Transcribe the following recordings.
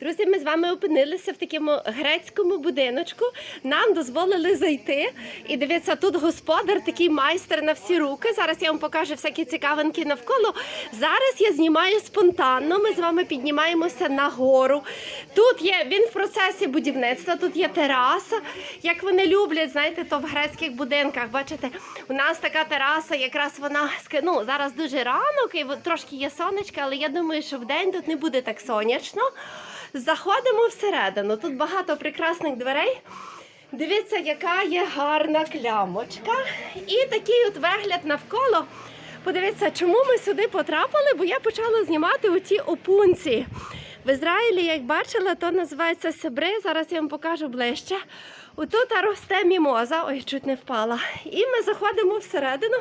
Друзі, ми з вами опинилися в такому грецькому будиночку. Нам дозволили зайти. І дивіться, тут господар такий майстер на всі руки. Зараз я вам покажу всякі цікавинки навколо. Зараз я знімаю спонтанно. Ми з вами піднімаємося на гору. Тут є він в процесі будівництва. Тут є тераса. Як вони люблять, знаєте, то в грецьких будинках. Бачите, у нас така тераса, якраз вона ну, зараз дуже ранок, і трошки є сонечко, але я думаю, що в день тут не буде так сонячно. Заходимо всередину. Тут багато прекрасних дверей. Дивіться, яка є гарна клямочка. І такий от вигляд навколо. Подивіться, чому ми сюди потрапили, бо я почала знімати оті опунці. В Ізраїлі, як бачила, то називається сибри. Зараз я вам покажу ближче. Отут росте мімоза. Ой, чуть не впала. І ми заходимо всередину.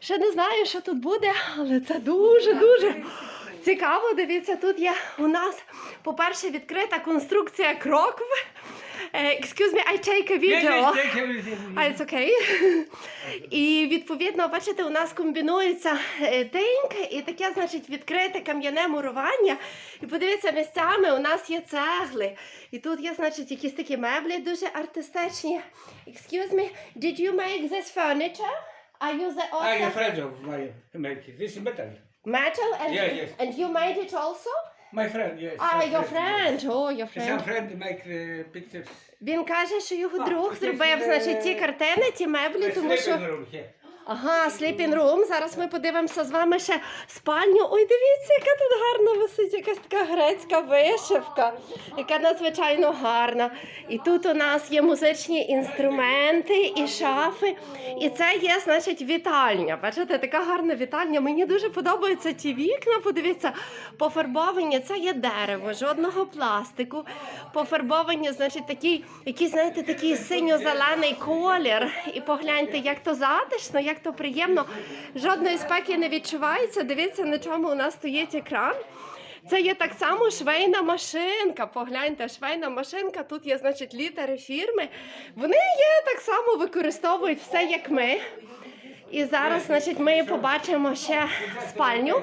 Ще не знаю, що тут буде, але це дуже-дуже цікаво. Дивіться, тут є у нас, по-перше, відкрита конструкція крокв. Е, Excuse me, I take a video. А, it's okay. І відповідно, бачите, у нас комбінується е, тиньк і таке, значить, відкрите кам'яне мурування. І подивіться, місцями у нас є цегли. І тут є, значить, якісь такі меблі дуже артистичні. Excuse me, did you make this furniture? Are you the author? friend of my make it. This is better. Metal? And, Yeah, yes. and you made it also? My friend, yes. Ah, your friend. Oh, your Some friend. friend make the pictures. Він каже, що його друг зробив, значить, ті е, картини, ті меблі, тому що. sleeping room here. Ага, sleeping room. Зараз ми подивимося з вами ще спальню. Ой, дивіться, яка тут гарна висить, якась така грецька вишивка, яка надзвичайно гарна. І тут у нас є музичні інструменти і шафи. І це є, значить, вітальня. Бачите, така гарна вітальня. Мені дуже подобаються ті вікна. Подивіться, пофарбовані. Це є дерево, жодного пластику. Пофарбовані, значить, такий, який, знаєте, такий синьо-зелений колір. І погляньте, як то затишно, як то приємно. Жодної спеки не відчувається. Дивіться, на чому у нас стоїть екран. Це є так само швейна машинка. Погляньте, швейна машинка. Тут є, значить, літери фірми. Вони є так само використовують все, як ми. І зараз, значить, ми побачимо ще спальню,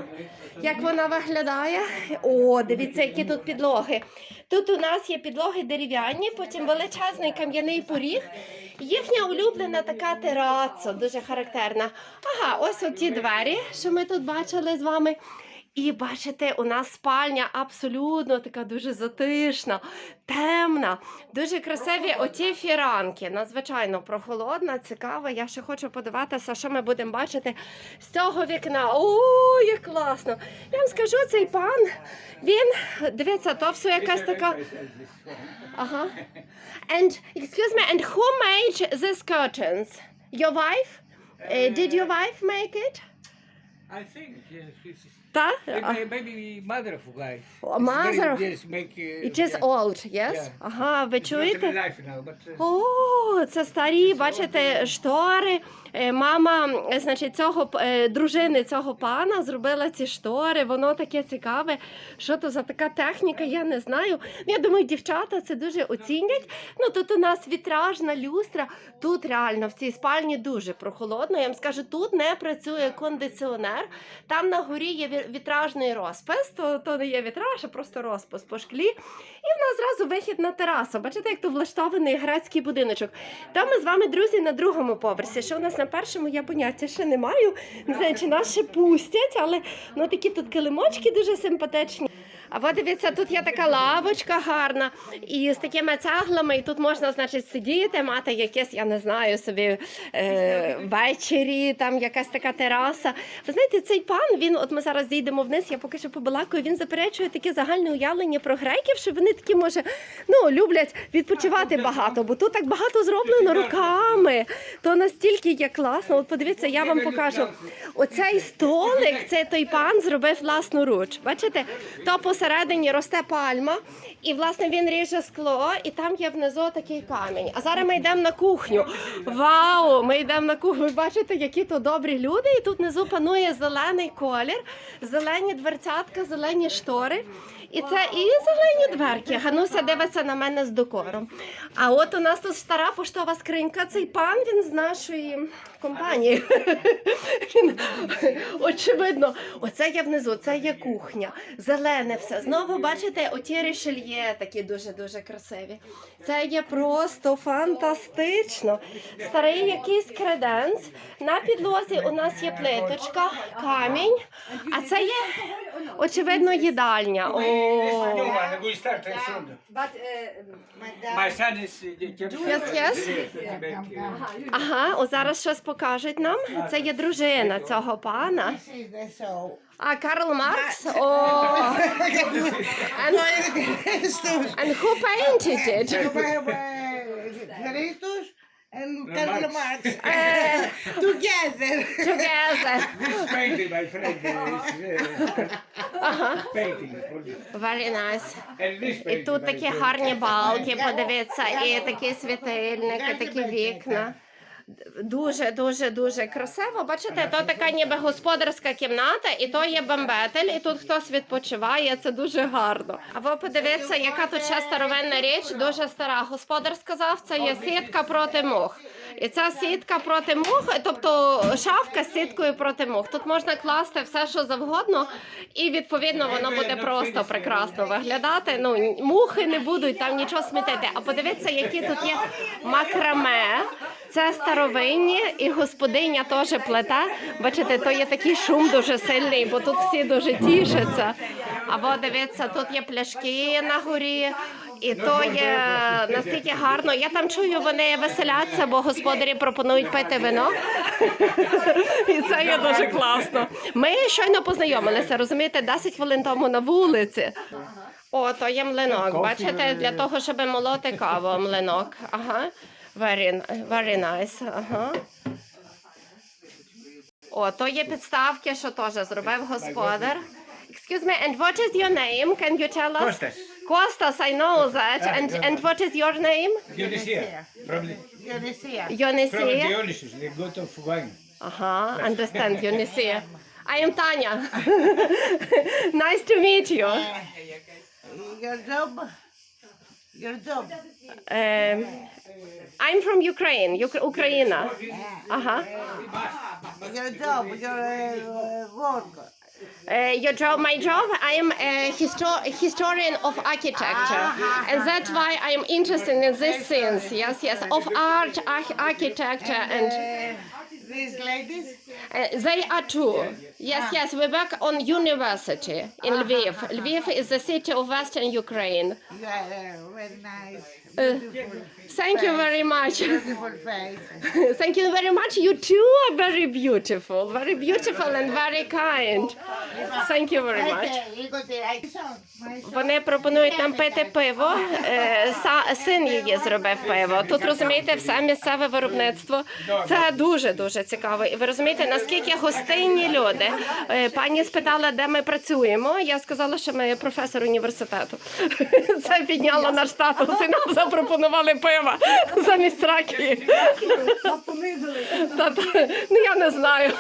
як вона виглядає. О, дивіться, які тут підлоги. Тут у нас є підлоги дерев'яні, потім величезний кам'яний поріг. Їхня улюблена така тераса, дуже характерна. Ага, ось оті двері, що ми тут бачили з вами. І бачите, у нас спальня абсолютно така дуже затишна, темна, дуже красиві оті фіранки. Надзвичайно прохолодна, цікава. Я ще хочу подивитися, що ми будемо бачити з цього вікна. О, як класно! Я вам скажу, цей пан, він дивіться, то все якась така. Ага. And excuse me, and who made these curtains? Your wife? Uh, did your wife make it? I think yes. Та? maybe, maybe mother of. Oh, mother of- Yes, make. Uh, It is yeah. old, yes? Yeah. Ага, ви It's not чуєте? alive now, but. Uh, О, це старі, бачите, штори. Е, Мама, е, значить, цього п- е, дружини цього пана зробила ці штори. Воно таке цікаве. Що то за така техніка, я не знаю. Ну, Я думаю, дівчата це дуже оцінять. Ну тут у нас вітражна люстра. Тут реально в цій спальні дуже прохолодно. Я вам скажу, тут не працює кондиціонер. Там на горі є вітражний розпис. То, то не є вітраж, а просто розпис по шклі. І в нас зразу вихід на терасу. Бачите, як то влаштований грецький будиночок. Там ми з вами, друзі, на другому поверсі. Що у нас на першому я поняття ще не маю. Не знаю, чи нас ще пустять, але ну такі тут килимочки дуже симпатичні. А от дивіться, тут є така лавочка гарна, і з такими цеглами, і тут можна, значить, сидіти, мати якесь, я не знаю, собі е, ввечері, там якась така тераса. Ви знаєте, цей пан, він, от ми зараз зійдемо вниз, я поки що побалакаю, він заперечує таке загальне уявлення про греків, що вони такі, може, ну, люблять відпочивати багато, бо тут так багато зроблено руками. То настільки є класно. От подивіться, я вам покажу. Оцей столик, це той пан зробив власноруч. Бачите, то посередині росте пальма, і власне він ріже скло, і там є внизу такий камінь. А зараз ми йдемо на кухню. Вау! Ми йдемо на кухню. Ви бачите, які то добрі люди. І тут внизу панує зелений колір, зелені дверцятка, зелені штори. І це і зелені дверки. Гануся дивиться на мене з докором. А от у нас тут стара поштова скринька. Цей пан він з нашої компанії. Очевидно, оце є внизу, це є кухня. Зелене все. Знову бачите, оті рішельє такі дуже-дуже красиві. Це є просто фантастично. Старий якийсь креденс. На підлозі у нас є плиточка, камінь. А це є, очевидно, їдальня. О, we start soon. But uh, My son is uh, Yes, yes. Ага, о, зараз щось покажуть нам. Це є дружина цього пана. This is the show. А Карл Маркс. О, and, and who painted it? Christus and Karl Marx Uh, together. together. painting, my friend. Uh. Very nice. І тут такі гарні балки, подивіться, і такі світильники, такі вікна. Дуже, дуже, дуже красиво. Бачите, то така ніби господарська кімната, і то є бамбетель, і тут хтось відпочиває. Це дуже гарно. А ви подивіться, яка тут ще старовинна річ, дуже стара. Господар сказав, це є сітка проти мух. І ця сітка проти мух, тобто шафка з сіткою проти мух. Тут можна класти все, що завгодно, і відповідно воно буде просто прекрасно виглядати. Ну мухи не будуть там нічого смітити. А подивіться, які тут є макраме. Це старовинні, і господиня теж плете. Бачите, то є такий шум дуже сильний, бо тут всі дуже тішаться. Або дивіться, тут є пляшки на горі. І то є настільки гарно. Я там чую, вони веселяться, бо господарі пропонують пити вино. І це є дуже класно. Ми щойно познайомилися, розумієте, 10 хвилин тому на вулиці. О, то є млинок. Бачите, для того, щоб молоти каву, млинок. Ага. Very, very nice. Ага. О, то є підставки, що теж зробив господар. Excuse me, and what is your name? Can you tell us? Kostas. Kostas, I know that. And and what is your name? Dionysia. From the, Dionysia. from Dionysia. Dionysus, the god of wine. Ага, understand, Dionysia. I am Tanya. nice to meet you. Your job? Your job. Um, I'm from Ukraine, Uk- Ukraina. Uh-huh. Ah, your job, your uh, work. Uh, your job, my job. I am a histo- historian of architecture, and that's why I am interested in these things. Yes, yes, of art, architecture, and Uh, these ladies? uh, they are too. Yes, yes, we work on university in Lviv. Lviv is the city of Western Ukraine. Yeah, yeah, very nice. Uh, thank you very much. Beautiful face. Thank you very much. You too are very beautiful, very beautiful and very kind. Thank you very much. Вони пропонують нам пити пиво. Е, са- Син її зробив пиво. Тут розумієте, все місцеве виробництво. Це дуже дуже цікаво. І ви розумієте, наскільки гостинні люди. Е, Пані спитала, де ми працюємо. Я сказала, що ми професор університету. Це підняло наш статус і нам запропонували пива замість раки. Ну я не знаю.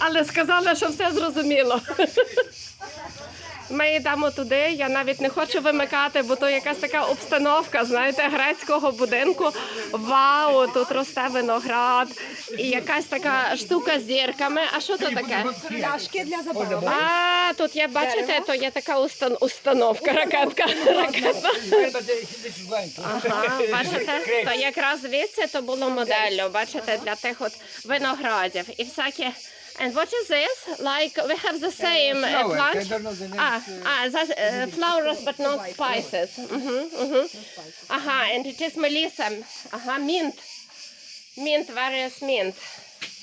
Але сказали, що все зрозуміло. Ми йдемо туди. Я навіть не хочу вимикати, бо то якась така обстановка, знаєте, грецького будинку. Вау, тут росте виноград і якась така штука з дірками. А що то таке? пляшки для забави. А тут є, бачите, то є така устан- установка, ракетка. ракетна. Ага, бачите, то якраз звідси то було моделлю, бачите, для тих от виноградів і всякі. And what is this? Like we have the uh, same uh, flowers. plant. I don't know the name. Ah, ah uh, flowers, but not spices. Mm-hmm, mm-hmm. Aha, and it is Melissa. Aha, mint, mint, various mint.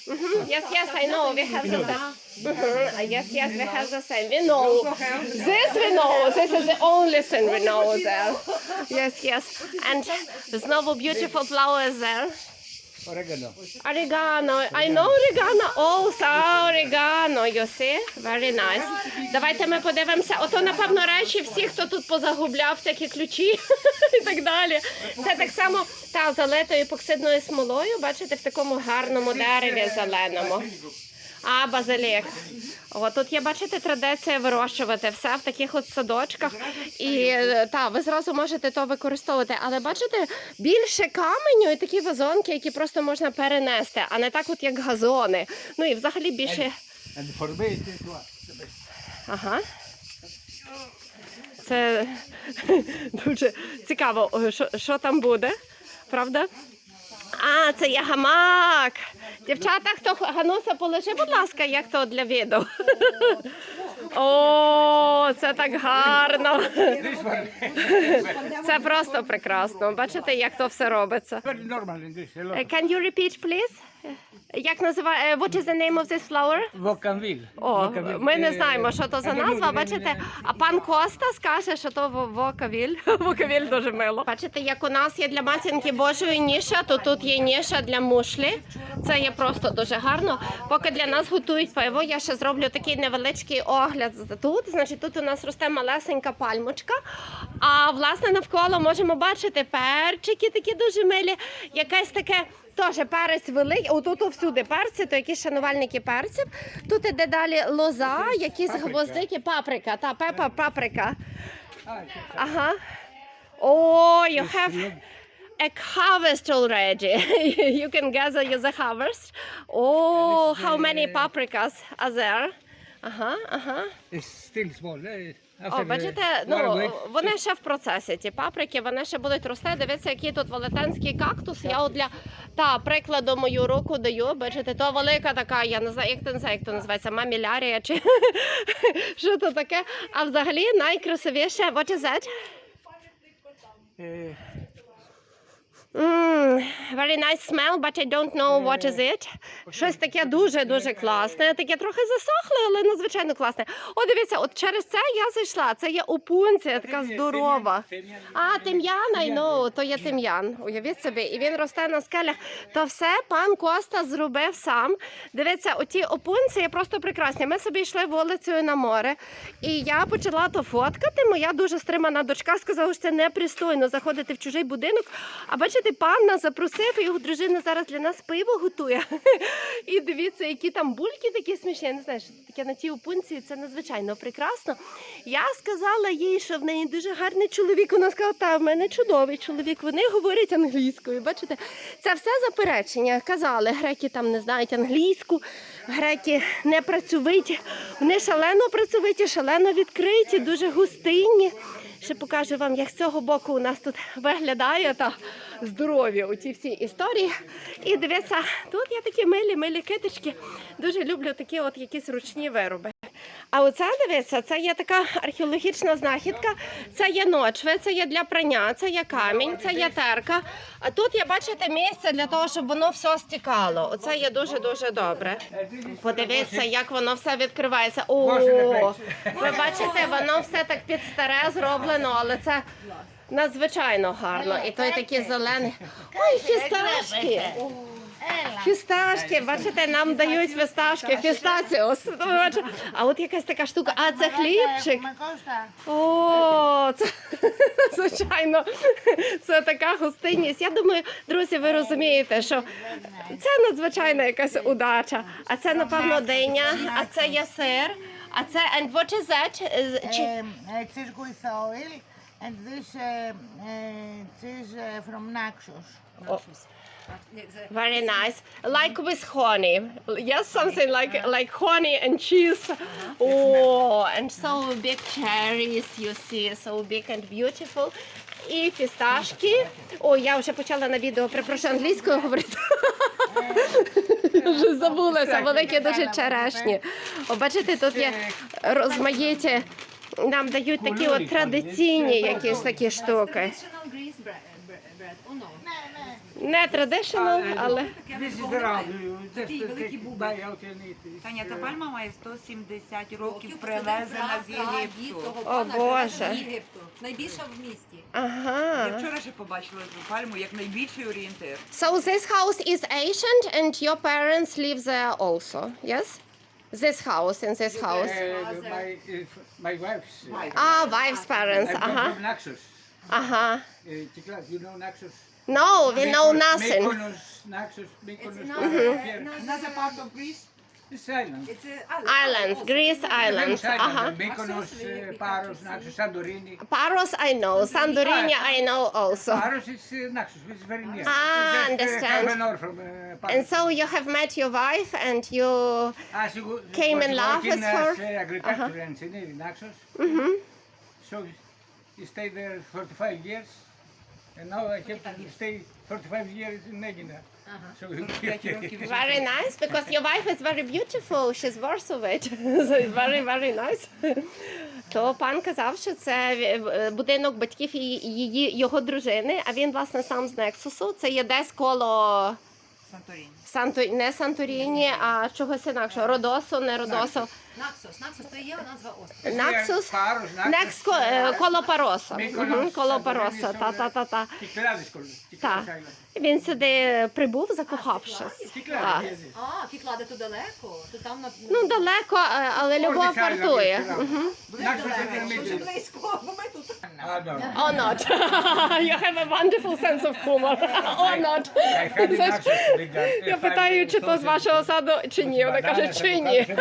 Mm-hmm. Yes, yes, I know. We have the same. Mm-hmm. Yes, yes, we have the same. We know. This we know. This is the only thing we know there. Yes, yes. And there's no beautiful flowers there. Oregano. Oregano. I know oregano. Also oregano. You see? Very nice. Давайте ми подивимося. Ото, напевно, речі всі, хто тут позагубляв всякі ключі і так далі. Це так само та залитою епоксидною смолою. Бачите, в такому гарному дереві зеленому. А, базилік. О, тут є, бачите, традиція вирощувати все в таких от садочках. І та, ви зразу можете то використовувати. Але бачите, більше каменю і такі вазонки, які просто можна перенести, а не так, от як газони. Ну і взагалі більше. Ага. Це дуже цікаво, що, що там буде, правда? А, це є гамак. Дівчата, хто гануса полежи, положи, будь ласка, як то для відео. О, це так гарно. Це просто прекрасно. Бачите, як то все робиться. Lot. Can you repeat, please? Як називає, what is the name of this flower? Vocanville. О, ми не знаємо, що то за назва. Бачите, а пан Коста скаже, що то вокавіль. Вокавіль дуже мило. Бачите, як у нас є для матінки Божої ніша, то тут є ніша для мушлі. Це є просто дуже гарно. Поки для нас готують пиво, я ще зроблю такий невеличкий огляд тут. Значить, тут у нас росте малесенька пальмочка. А власне навколо можемо бачити перчики, такі дуже милі, якесь таке. Теж перець великий, отут всюди перці, то якісь шанувальники перців. Тут іде далі лоза, якісь гвоздики, паприка, та пепа, паприка. Ага. О, you have a harvest already. you can gather the harvest. Oh, how many paprikas are there? Ага, ага. It's still small. О, бачите, ну вони ще в процесі. Ті паприки, вони ще будуть рости. Дивіться, який тут велетенський кактус. Я от для та прикладу мою руку даю. Бачите, то велика така, я не знаю, як ти не знаю, як то називається, мамілярія чи що то таке. А взагалі найкрасивіше, what is that? Mm, very nice smell, but I don't know what is it. Щось таке дуже-дуже класне. Таке трохи засохле, але надзвичайно класне. О, дивіться, от через це я зайшла. Це є опунція, така здорова. А, тим'ян, I know, то є тим'ян. Уявіть собі, і він росте на скелях. То все пан Коста зробив сам. Дивіться, оті опунції просто прекрасні. Ми собі йшли вулицею на море, і я почала то фоткати. Моя дуже стримана дочка сказала, що це непристойно заходити в чужий будинок. А бачите, пан нас запросив, і його дружина зараз для нас пиво готує. І дивіться, які там бульки такі смішні. Я не знаю, що таке на тій опунції, це надзвичайно прекрасно. Я сказала їй, що в неї дуже гарний чоловік. Вона сказала, та в мене чудовий чоловік. Вони говорять англійською. Бачите, це все заперечення. Казали, греки там не знають англійську, греки не працьовиті. Вони шалено працьовиті, шалено відкриті, дуже густинні. Ще покажу вам, як з цього боку у нас тут виглядає та здоров'я у ті всі історії. І дивіться, тут є такі милі, милі китички. Дуже люблю такі от якісь ручні вироби. А оце дивіться, це є така археологічна знахідка. Це є ночви, це є для прання, це є камінь, це є терка. А тут є, бачите, місце для того, щоб воно все стікало. Оце є дуже дуже добре. Подивіться, як воно все відкривається. О, ви бачите, воно все так під старе зроблено, але це надзвичайно гарно. І той такий зелений. Ой, фісташки! Фісташки, бачите, нам дають фісташки, фістаціос. Ну, а от якась така штука. А це хлібчик. О, це звичайно, це така гостинність. Я думаю, друзі, ви розумієте, що це надзвичайна якась удача. А це, напевно, диня, а це є сир, а це and what is that? Е, е, це And this uh, uh, this uh, from Naxos. Naxos. Very nice. Like with honey. Yes, something like like honey and cheese. Oh, and so big cherries, you see, so big and beautiful. І фісташки. О, я вже почала на відео, перепрошую англійською говорити. Я Вже забулася, великі дуже черешні. О, бачите, тут є розмаїті. Нам дають такі от традиційні якісь такі штуки. And eat. It's, Таня, та uh, пальма має 170 років, привезена з Єгипту. О, Боже. Найбільша в місті. ага. Я вчора ще побачила цю пальму як найбільший орієнтир. So this house is ancient and your parents live there also, yes? This house, in this house. uh, my, my wife's. Uh, Ah, wife's parents, I uh-huh. from Naxos. Ага. Uh, Tiklas, you know Naxos? No, we know nothing. Mykonos, Another part of Greece? It's an. Islands, Greece islands. Uh-huh. Uh, paros, I know, Santorini I know also. Paros is uh, Naxos, which very near. Ah, uh, understand. And so you have met your wife and you ah, came was in love working her? As uh, agricultural. Uh-huh. Mm-hmm. So he stayed there 45 years. And now I have to stay 45 years in Medina. So. Very nice because your wife is very beautiful. She's worth of it. so it's very, very nice. То пан казав, що це е, будинок батьків і її його дружини, а він власне сам з Нексусу. Це є десь коло Санторіні. Санто... не Санторіні, а чогось інакшого. Родосу, не Родосу. Наксос, Наксос, то є назва острова. Наксус. Paros, Naxos. Некс ко- е, коло Пароса. Mykonos, Мгм, Коло Santorini, Пароса. so Та, та, так. Він сюди прибув, закохавшись. А, кікладе то далеко, то там на Ну далеко, е, але любов вартує. Мгм. not. you have a wonderful sense of humor. Or not. Я питаю, чи то з вашого саду, чи ні. Вона каже, чи ні.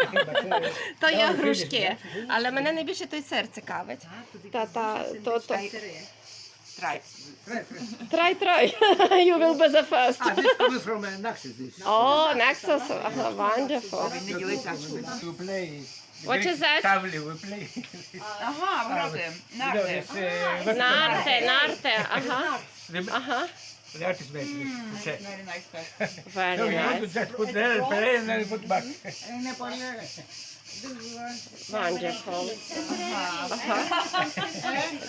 То є грушки. Але мене найбільше той серце кавить. Та, та, то, то. Try, try. You will be the first. Ah, this coming from uh, Naxos, this. Oh, Nexus. Ага, Wonderful. Він не ділиться. We play. What is that? Tavli, we play. Ага, гради. You know, Нарди. this, uh, what- Нарте, нарте. Ага, The, ага. the artist makes this. It's, uh, Very nice touch. So Very you have to nice. just put there and play and then put back. Wonderful.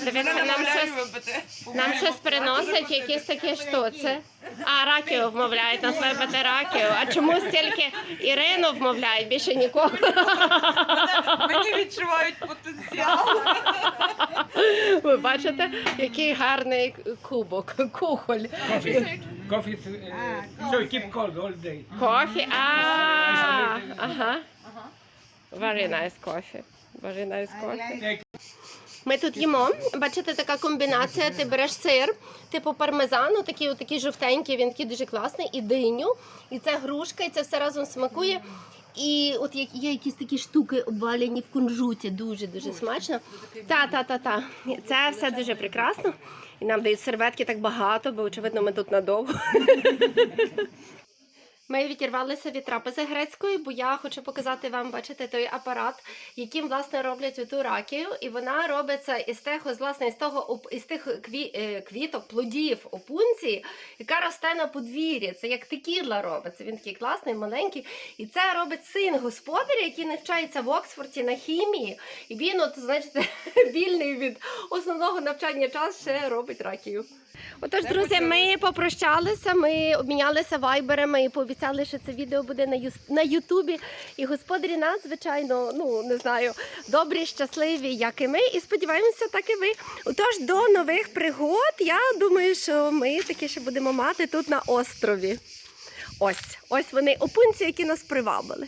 Дивіться, нам щось, нам щось приносять, якісь такі штуці. А, ракію вмовляють нас випити ракію. А чому стільки Ірину вмовляють, більше нікого? Мені відчувають потенціал. Ви бачите, який гарний кубок, кухоль. Кофі кофі is, uh, so keep cold. Кофі. Ага. Very nice coffee. Very nice coffee. Ми тут їмо. Бачите, така комбінація. Ти береш сир, типу пармезану, такий, такий жовтенький, він такий дуже класний, і диню, і це грушка, і це все разом смакує. І от є якісь такі штуки обвалені в кунжуті, дуже дуже смачно. Та, та, та, та. Це все дуже прекрасно. І нам дають серветки так багато, бо очевидно ми тут надовго. Ми відірвалися від трапези грецької, бо я хочу показати вам, бачите, той апарат, яким власне роблять ту ракію, і вона робиться із тих, власне, із того із тих кві, е, квіток, плодів опунції, яка росте на подвір'ї. Це як текіла робиться. Він такий класний, маленький. І це робить син господаря, який навчається в Оксфорді на хімії. І він, от, знаєте, вільний від основного навчання час ще робить ракію. Отож, друзі, ми попрощалися, ми обмінялися вайберами і пообіцяли, що це відео буде на Ю- на Ютубі. І господарі нас, звичайно, ну не знаю, добрі, щасливі, як і ми. І сподіваємося, так і ви. Отож, до нових пригод. Я думаю, що ми таки ще будемо мати тут на острові. Ось, ось вони опунці, які нас привабили.